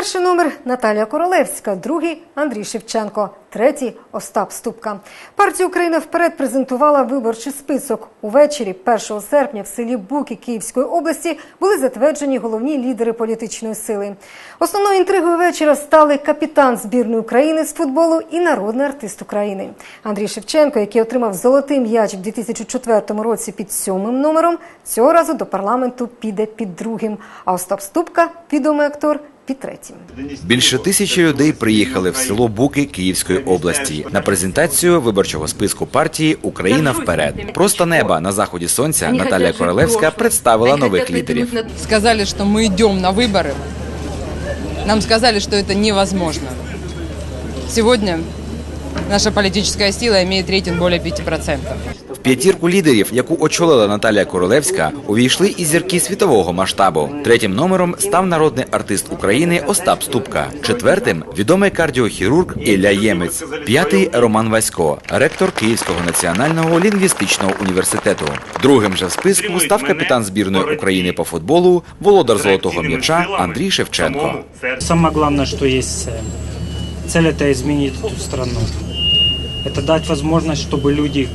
Перший номер Наталія Королевська, другий Андрій Шевченко, третій Остап Ступка. Партія Україна вперед презентувала виборчий список. Увечері 1 серпня в селі Буки Київської області були затверджені головні лідери політичної сили. Основною інтригою вечора стали капітан збірної України з футболу і народний артист України. Андрій Шевченко, який отримав золотий м'яч в 2004 році під сьомим номером, цього разу до парламенту піде під другим. А Остап Ступка, відомий актор, під третім. Більше тисячі людей приїхали в село Буки Київської області на презентацію виборчого списку партії Україна вперед. Просто неба на заході сонця Наталія Королевська представила нових лідерів. Сказали, что мы идем на выборы. Нам сказали, что это невозможно. Сегодня наша политическая сила имеет рейтинг более 5%. В п'ятірку лідерів, яку очолила Наталія Королевська, увійшли і зірки світового масштабу. Третім номером став народний артист України Остап Ступка. Четвертим відомий кардіохірург Ілля Ємець. П'ятий Роман Васько, ректор Київського національного лінгвістичного університету. Другим же в списку став капітан збірної України по футболу, володар золотого м'яча Андрій Шевченко. Самое главное, что есть цель. Цель это изменить эту страну. Это дать возможность, чтобы люди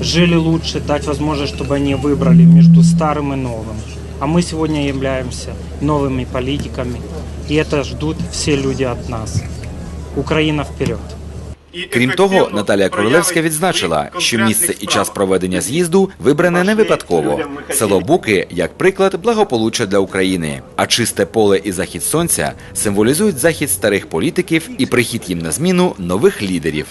жили лучше, дать возможность, чтобы они выбрали между старым и новым. А мы сегодня являемся новыми политиками, и это ждут все люди от нас. Украина вперед! Крім того, Наталія Королевська відзначила, що місце і час проведення з'їзду вибране не випадково. Село Буки як приклад благополуччя для України. А чисте поле і захід сонця символізують захід старих політиків і прихід їм на зміну нових лідерів.